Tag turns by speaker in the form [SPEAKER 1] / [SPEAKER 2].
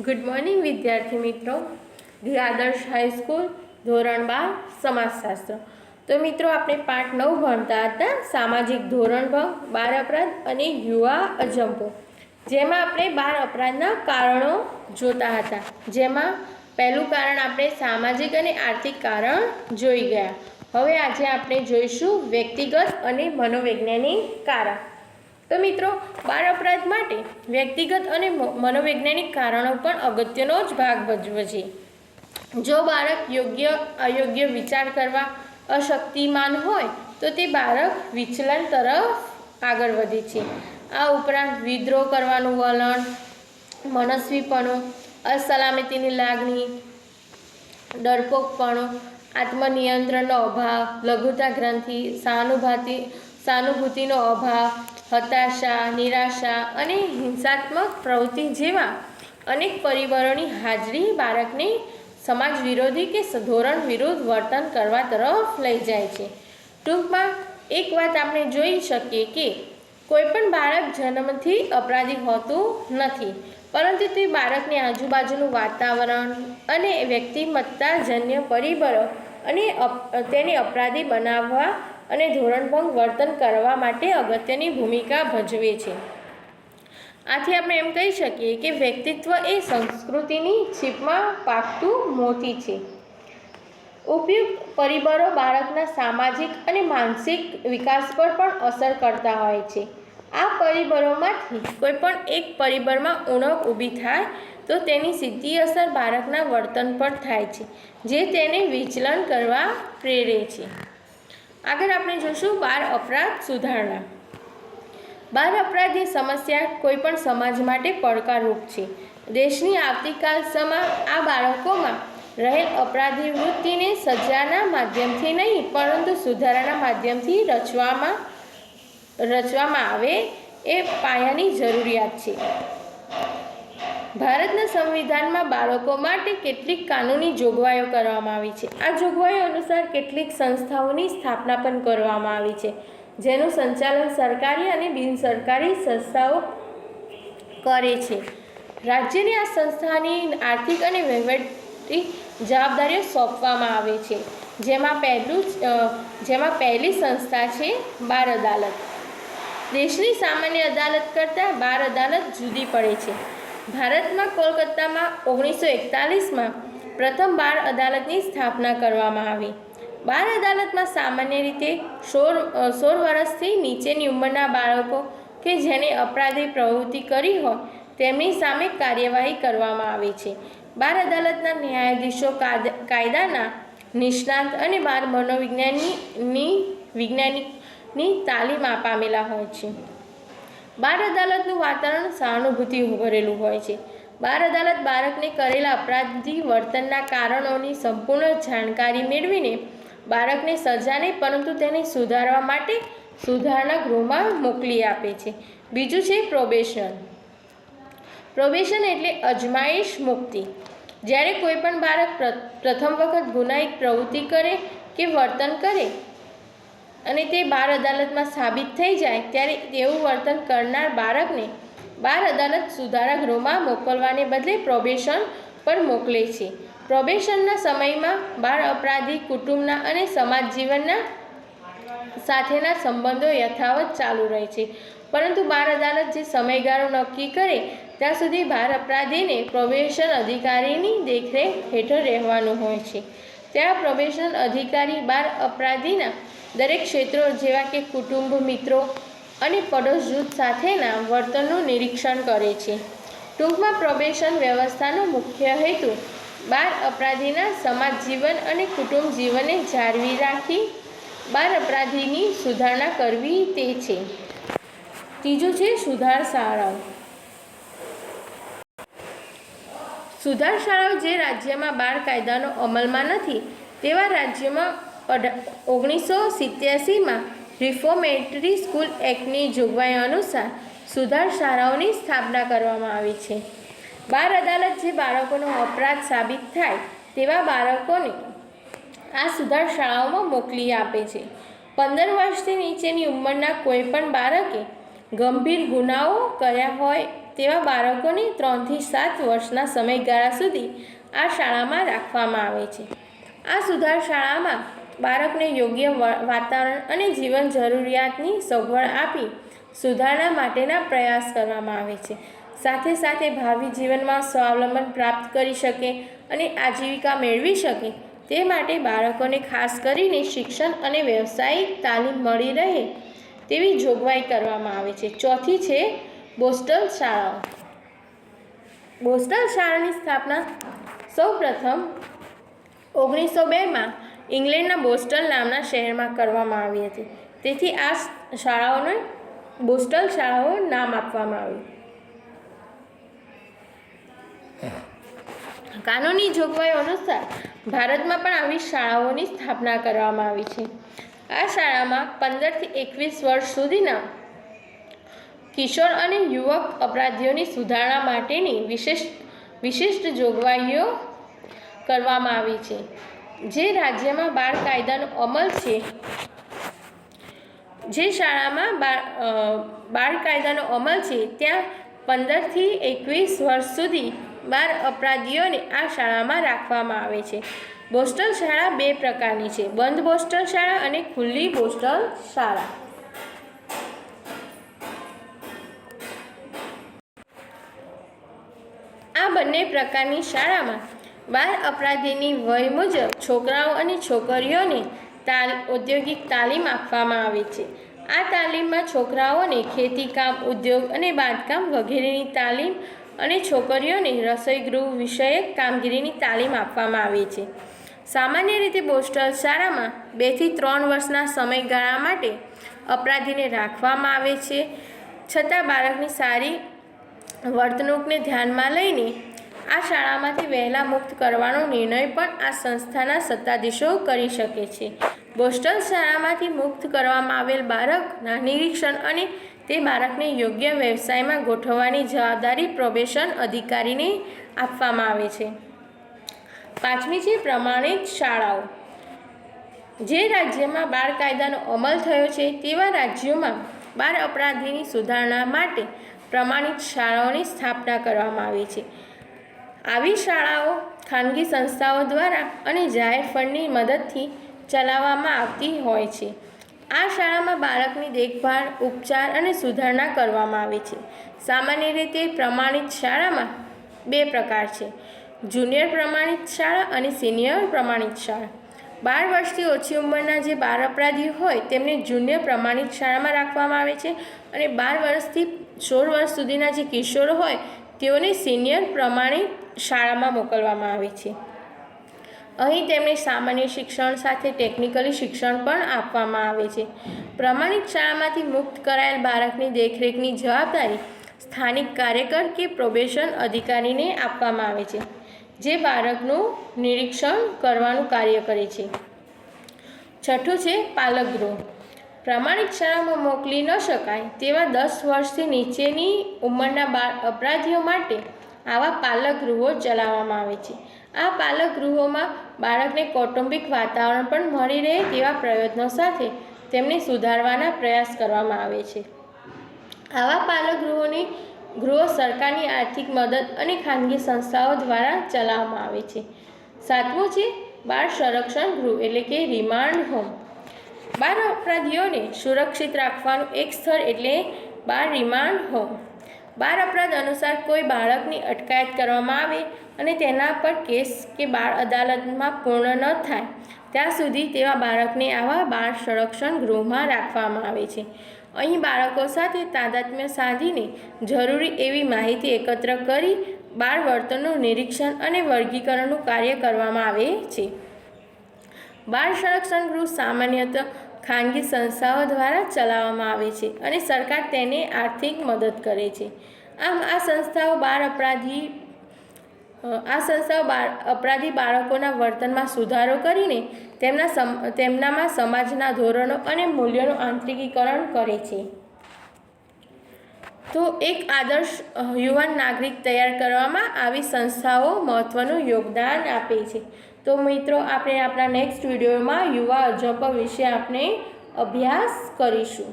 [SPEAKER 1] Good morning વિદ્યાર્થી મિત્રો. The આદર્શ હાઈસ્કૂલ ધોરણ બાર, સમાજશાસ્ત્ર. તો મિત્રો, આપણે પાઠ નવ ભણતા હતા, સામાજિક ધોરણ ભંગ બાળ અપરાધ અને યુવા અજંપો. જેમાં આપણે બાળ અપરાધના કારણો જોતા હતા. જેમાં પહેલું કારણ આપણે સામાજિક અને આર્થિક કારણ જોઈ ગયા. હવે આજે આપણે જોઈશું વ્યક્તિગત અને મનોવૈજ્ઞાનિક કારણ. તો મિત્રો, બાળ અપરાધ માટે વ્યક્તિગત અને મનોવૈજ્ઞાનિક કારણો પણ અગત્યનો જ ભાગ ભજવે છે. જો બાળક યોગ્ય, અયોગ્ય વિચાર કરવા અશક્તિમાન હોય, તો તે બાળક વિચલન તરફ આગળ વધે છે. આ ઉપરાંત વિદ્રોહ કરવાનું વલણ, મનસ્વીપણું, અસલામતીની લાગણી, ડરપોકપણું, આત્મનિયંત્રણનો અભાવ, લઘુતા ગ્રંથિ સહાનુભૂતિ સહાનુભૂતિનો અભાવ હતાશા, નિરાશા અને હિંસાત્મક પ્રવૃત્તિ જેવા અનેક પરિબળોની હાજરી બાળકને સમાજ વિરોધી કે ધોરણ વિરુદ્ધ વર્તન કરવા તરફ લઈ જાય છે. ટૂંકમાં, એક વાત આપણે જોઈ શકીએ કે કોઈપણ બાળક જન્મથી અપરાધી હોતું નથી, પરંતુ તે બાળકની આજુબાજુનું વાતાવરણ અને વ્યક્તિમત્તાજન્ય પરિબળો અને તેને અપરાધી બનાવવા અને ધોરણભંગ વર્તન કરવા માટે અગત્યની ભૂમિકા ભજવે છે. આથી આપણે એમ કહી શકીએ કે વ્યક્તિત્વ એ સંસ્કૃતિની છીપમાં પાકતું મોતી છે. ઉપયુક્ત પરિબળો બાળકના સામાજિક અને માનસિક વિકાસ પર પણ અસર કરતા હોય છે. આ પરિબળોમાંથી કોઈ પણ એક પરિબળમાં ઉણપ ઊભી થાય તો તેની સીધી અસર બાળકના વર્તન પર થાય છે, જે તેને વિચલન કરવા પ્રેરે છે. આગળ આપણે જોશું બાળ અપરાધ સુધારણા. બાળ અપરાધની સમસ્યા કોઈપણ સમાજ માટે પડકારરૂપ છે. દેશની આવતીકાલ સમા આ બાળકોમાં રહેલ અપરાધી વૃત્તિને સજાના માધ્યમથી નહીં, પરંતુ સુધારાના માધ્યમથી રચવામાં રચવામાં આવે એ પાયાની જરૂરિયાત છે. ભારતના સંવિધાનમાં બાળકો માટે કેટલીક કાનૂની જોગવાઈઓ કરવામાં આવી છે. આ જોગવાઈઓ અનુસાર કેટલીક સંસ્થાઓની સ્થાપના પણ કરવામાં આવી છે, જેનું સંચાલન સરકારી અને બિનસરકારી સંસ્થાઓ કરે છે. રાજ્યની આ સંસ્થાની આર્થિક અને વહીવટી જવાબદારીઓ સોંપવામાં આવે છે, જેમાં પહેલું જેમાં પહેલી સંસ્થા છે બાર અદાલત. દેશની સામાન્ય અદાલત કરતાં બાર અદાલત જુદી પડે છે. ભારતમાં કોલકાતામાં ઓગણીસો એકતાલીસમાં પ્રથમ બાર અદાલતની સ્થાપના કરવામાં આવી. બાર અદાલતમાં સામાન્ય રીતે સોળ સોળ વર્ષથી નીચેની ઉંમરના બાળકો કે જેને અપરાધી પ્રવૃત્તિ કરી હોય તેમની સામે કાર્યવાહી કરવામાં આવે છે. બાર અદાલતના ન્યાયાધીશો કાયદાના નિષ્ણાંત અને બાર મનોવિજ્ઞાનની વિજ્ઞાનિકની તાલીમ પામેલા હોય છે. બાર અદાલતનું વાતાવરણ સહાનુભૂતિ ભરેલું હોય છે. બાર અદાલત બાળકને કરેલા અપરાધી વર્તનના કારણોની સંપૂર્ણ જાણકારી મેળવીને બાળકને સજા નહીં, પરંતુ તેને સુધારવા માટે સુધારણા ગૃહમાં મોકલી આપે છે. બીજું છે પ્રોબેશન. પ્રોબેશન એટલે અજમાઈશ મુક્તિ. જ્યારે કોઈ પણ બાળક પ્ર- પ્રથમ વખત ગુનાહિત પ્રવૃત્તિ કરે કે વર્તન કરે અને તે બાર અદાલતમાં સાબિત થઈ જાય ત્યારે તેવું વર્તન કરનાર બાળકને બાર અદાલત સુધારા ગૃહમાં મોકલવાને બદલે પ્રોબેશન પર મોકલે છે. પ્રોબેશનના સમયમાં બાળ અપરાધી કુટુંબના અને સમાજ જીવનના સાથેના સંબંધો યથાવત ચાલુ રહે છે. પરંતુ બાર અદાલત જે સમયગાળો નક્કી કરે, ત્યાં સુધી બાર અપરાધીને પ્રોબેશન અધિકારીની દેખરેખ હેઠળ રહેવાનું હોય છે. ત્યાં પ્રોબેશન અધિકારી બાર અપરાધીના દરેક ક્ષેત્રો જેવા કે કુટુંબ, મિત્રો અને પડોશ જૂથ સાથેના વર્તનનું નિરીક્ષણ કરે છે. ટૂંકમાં પ્રોબેશન વ્યવસ્થાનો મુખ્ય હેતુ બાળ અપરાધીના સમાજ જીવન અને કુટુંબ જીવનને જાળવી રાખી બાળ અપરાધીની સુધારણા કરવી તે છે. ત્રીજું છે સુધાર શાળાઓ. સુધાર શાળાઓ જે રાજ્યમાં બાળ કાયદાનો અમલમાં નથી, તેવા રાજ્યોમાં ઓગણીસો સિત્યાસીમાં રિફોર્મેટરી સ્કૂલ એક્ટની જોગવાઈ અનુસાર સુધાર શાળાઓની સ્થાપના કરવામાં આવી છે. બાર અદાલત જે બાળકોનો અપરાધ સાબિત થાય તેવા બાળકોને આ સુધાર શાળાઓમાં મોકલી આપે છે. પંદર વર્ષથી નીચેની ઉંમરના કોઈપણ બાળકે ગંભીર ગુનાઓ કર્યા હોય તેવા બાળકોને ત્રણથી સાત વર્ષના સમયગાળા સુધી આ શાળામાં રાખવામાં આવે છે. આ સુધાર શાળામાં બાળકને યોગ્ય વાતાવરણ અને જીવન જરૂરિયાતની સગવડ આપી સુધારણા માટેના પ્રયાસ કરવામાં આવે છે. સાથે સાથે ભાવિ જીવનમાં સ્વાવલંબન પ્રાપ્ત કરી શકે અને આજીવિકા મેળવી શકે તે માટે બાળકોને ખાસ કરીને શિક્ષણ અને વ્યવસાયિક તાલીમ મળી રહે તેવી જોગવાઈ કરવામાં આવે છે. ચોથી છે બોસ્ટલ શાળાઓ. બોસ્ટલ શાળાની સ્થાપના સૌપ્રથમ ઓગણીસો બેમાં ઇંગ્લેન્ડના બોસ્ટલ નામના શહેરમાં કરવામાં આવી હતી. તેથી આ શાળાઓને બોસ્ટલ શાળાઓ નામ આપવામાં આવ્યું. કાનૂની જોગવાઈઓ અનુસાર ભારતમાં પણ આવી શાળાઓની સ્થાપના કરવામાં આવી છે. આ શાળામાં પંદરથી એકવીસ વર્ષ સુધીના કિશોર અને યુવક અપરાધીઓની સુધારણા માટેની વિશેષ, વિશિષ્ટ જોગવાઈઓ કરવામાં આવી છે. જે રાજ્યમાં બાળ કાયદાનો અમલ છે, જે શાળામાં બાળ બાળ કાયદાનો અમલ છે, ત્યાં પંદરથી એકવીસ વર્ષ સુધી બાળ અપરાધીઓને આ શાળામાં રાખવામાં આવે છે. બોસ્ટલ શાળા બે પ્રકારની છે, બંધ બોસ્ટલ શાળા અને ખુલ્લી બોસ્ટલ શાળા. આ બંને પ્રકારની શાળામાં બાળ અપરાધીની વય મુજબ છોકરાઓ અને છોકરીઓને તાલ, ઔદ્યોગિક તાલીમ આપવામાં આવે છે. આ તાલીમમાં છોકરાઓને ખેતીકામ, ઉદ્યોગ અને બાંધકામ વગેરેની તાલીમ અને છોકરીઓને રસોઈ ગૃહ વિષયક કામગીરીની તાલીમ આપવામાં આવે છે. સામાન્ય રીતે બોસ્ટલ શાળામાં બેથી ત્રણ વર્ષના સમયગાળા માટે અપરાધીને રાખવામાં આવે છે. છતાં બાળકની સારી વર્તણૂકને ધ્યાનમાં લઈને આ શાળામાંથી વહેલા મુક્ત કરવાનો નિર્ણય પણ આ સંસ્થાના સત્તાધીશો કરી શકે છે. બોસ્ટલ શાળામાંથી મુક્ત કરવામાં આવેલ બાળકના નિરીક્ષણ અને તે બાળકને યોગ્ય વ્યવસાયમાં ગોઠવવાની જવાબદારી પ્રોબેશન અધિકારીને આપવામાં આવે છે. પાંચમી છે પ્રમાણિત શાળાઓ. જે રાજ્યમાં બાળ કાયદાનો અમલ થયો છે તેવા રાજ્યોમાં બાળ અપરાધીની સુધારણા માટે પ્રમાણિત શાળાઓની સ્થાપના કરવામાં આવી છે. આવી શાળાઓ ખાનગી સંસ્થાઓ દ્વારા અને જાહેર ફંડની મદદથી ચલાવવામાં આવતી હોય છે. આ શાળામાં બાળકની દેખભાળ, ઉપચાર અને સુધારણા કરવામાં આવે છે. સામાન્ય રીતે પ્રમાણિત શાળામાં બે પ્રકાર છે. જુનિયર પ્રમાણિત શાળા અને સિનિયર પ્રમાણિત શાળા. બાર વર્ષથી ઓછી ઉંમરના જે બાળ અપરાધી હોય તેમને જુનિયર પ્રમાણિત શાળામાં રાખવામાં આવે છે અને બાર વર્ષથી સોળ વર્ષ સુધીના જે કિશોર હોય તેઓને સિનિયર પ્રમાણિત શાળામાં મોકલવામાં આવે છે. અહીં તેમને સામાન્ય શિક્ષણ સાથે ટેકનિકલી શિક્ષણ પણ આપવામાં આવે છે. પ્રમાણિત શાળામાંથી મુક્ત કરાયેલ બાળકની દેખરેખની જવાબદારી સ્થાનિક કાર્યકર કે પ્રોબેશન અધિકારીને આપવામાં આવે છે, જે બાળકનું નિરીક્ષણ કરવાનું કાર્ય કરે છે. છઠ્ઠું છે પાલક ગૃહ પ્રામાણિક શાળામાં મોકલી ન શકાય તેવા દસ વર્ષથી નીચેની ઉંમરના બાળ અપરાધીઓ માટે આવા પાલક ગૃહો ચલાવવામાં આવે છે. આ પાલક ગૃહોમાં બાળકને કૌટુંબિક વાતાવરણ પણ મળી રહે તેવા પ્રયત્નો સાથે તેમને સુધારવાના પ્રયાસ કરવામાં આવે છે. આવા પાલક ગૃહોની ગૃહો સરકારની આર્થિક મદદ અને ખાનગી સંસ્થાઓ દ્વારા ચલાવવામાં આવે છે. સાતમું છે બાળ સંરક્ષણ ગૃહ એટલે કે રિમાન્ડ હોમ. બાળ અપરાધીઓને સુરક્ષિત રાખવાનું એક સ્થળ એટલે બાળ રિમાન્ડ હોમ. બાળ અપરાધ અનુસાર કોઈ બાળકની અટકાયત કરવામાં આવે અને તેના પર કેસ કે બાળ અદાલતમાં પૂર્ણ ન થાય, ત્યાં સુધી તેવા બાળકને આવા બાળ સંરક્ષણ ગૃહમાં રાખવામાં આવે છે. અહીં બાળકો સાથે તાદાત્મ્ય સાધીને જરૂરી એવી માહિતી એકત્ર કરી બાળ વર્તનનું નિરીક્ષણ અને વર્ગીકરણનું કાર્ય કરવામાં આવે છે. બાળ સંરક્ષણ ગૃહ સામાન્યતઃ ખાનગી સંસ્થાઓ દ્વારા ચલાવવામાં આવે છે અને સરકાર તેને આર્થિક મદદ કરે છે. આમ, આ સંસ્થાઓ બાળ અપરાધી આ સંસ્થાઓ બાળ અપરાધી બાળકોના વર્તનમાં સુધારો કરીને તેમના સમ, તેમનામાં સમાજના ધોરણો અને મૂલ્યોનું આંતરિકીકરણ કરે છે. તો એક આદર્શ યુવાન નાગરિક તૈયાર કરવામાં આવી સંસ્થાઓ મહત્ત્વનું યોગદાન આપે છે. તો મિત્રો આપણે આપણા નેક્સ્ટ વિડીયોમાં યુવા અજબ વિશે આપણે અભ્યાસ કરીશું.